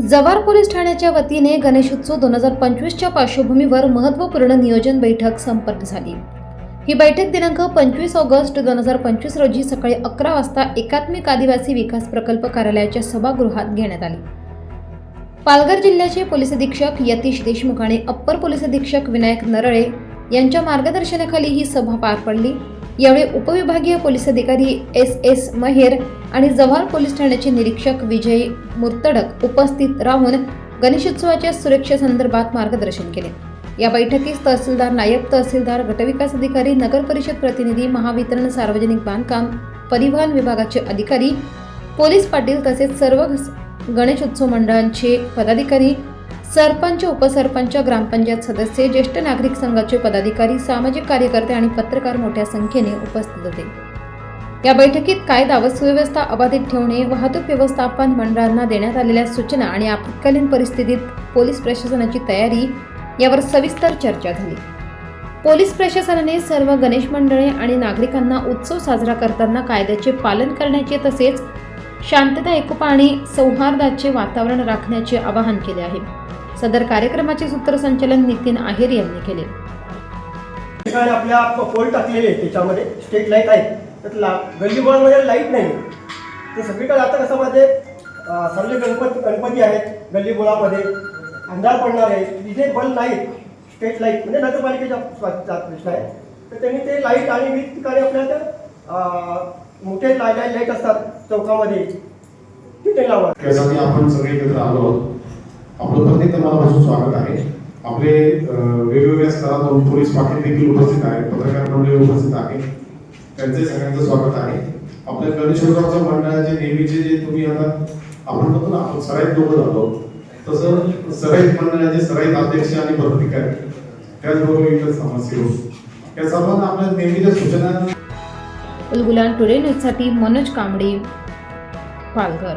Jawhar police ठाण्याच्या वतीने गणेशोत्सव दोन हजार पंचवीसच्या पार्श्वभूमीवर महत्त्वपूर्ण नियोजन बैठक संपन्न झाली. ही बैठक दिनांक पंचवीस ऑगस्ट दोन हजार पंचवीस रोजी सकाळी अकरा वाजता एकात्मिक आदिवासी विकास प्रकल्प कार्यालयाच्या सभागृहात घेण्यात आली. पालघर जिल्ह्याचे पोलीस अधीक्षक यतीश देशमुख आणि अप्पर पोलीस अधीक्षक विनायक नरळे यांच्या मार्गदर्शनाखाली ही सभा पार पडली. यावेळी उपविभागीय पोलीस अधिकारी एस एस महेर आणि जव्हार पोलीस ठाण्याचे निरीक्षक विजय मुर्तडक उपस्थित राहून गणेशोत्सवाच्या सुरक्षेसंदर्भात मार्गदर्शन केले. या बैठकीस तहसीलदार नायब तहसीलदार गटविकास अधिकारी नगर परिषद प्रतिनिधी महावितरण सार्वजनिक बांधकाम परिवहन विभागाचे अधिकारी पोलीस पाटील तसेच सर्व गणेशोत्सव मंडळांचे पदाधिकारी सरपंच उपसरपंच ग्रामपंचायत सदस्य ज्येष्ठ नागरिक संघाचे पदाधिकारी सामाजिक कार्यकर्ते आणि पत्रकार मोठ्या संख्येने उपस्थित होते. या बैठकीत कायदा व सुव्यवस्था अबाधित ठेवणे वाहतूक व्यवस्थापन मंडळांना देण्यात आलेल्या सूचना आणि आपत्कालीन परिस्थितीत पोलीस प्रशासनाची तयारी यावर सविस्तर चर्चा झाली. पोलीस प्रशासनाने सर्व गणेश मंडळे आणि नागरिकांना उत्सव साजरा करताना कायद्याचे पालन करण्याचे तसेच शांतता एकोपा आणि सौहार्दाचे वातावरण राखण्याचे आवाहन केले आहे. सदर कार्यक्रमाचे सूत्रसंचालन नितीन आहेर यांनी केले. आपल्या पोल टाकलेले त्याच्यामध्ये स्ट्रीट लाइट आहेत. तर ला गल्लीबोळामध्ये लाइट नाही. ते सगळीकडे आता कसं मध्ये अं, सर्व गणपती गणपती आहेत गल्ली बोळामध्ये. अंधार पडणार आहे. तिथे बल्ब नाहीत स्ट्रीट लाइट म्हणजे नगरपालिकेचा प्रश्न आहे. तर त्यांनी ते लाइट आणि विविध ठिकाणी आपल्याला त्या, मोठे लाइट लाइट असतात चौकामध्ये. तिथे ते लावा. त्यासाठी आपण सगळे एकत्र आलो आहोत. आपलं प्रत्येक मनापासून स्वागत आहे. आपले वेगवेगळ्या स्तरातून पोलीस पाटील देखील उपस्थित आहेत पत्रकार मंडळी उपस्थित आहे त्यांचे सगळ्यांचं स्वागत आहे. आपल्या गणेशोत्सवाच्या मंडळाचे नेहमीचे जे तुम्ही आता आपण बघतो ना आपण सराईत दोघं झालो. तसं सराईत मंडळाचे सराईत अध्यक्ष आणि पदाधिकारी त्याचबरोबर इतर समस्या या सर्वांना आपल्या नेहमीच्या सूचना उलगुलान टुडे न्यूजसाठी मनोज कांबळे पालघर.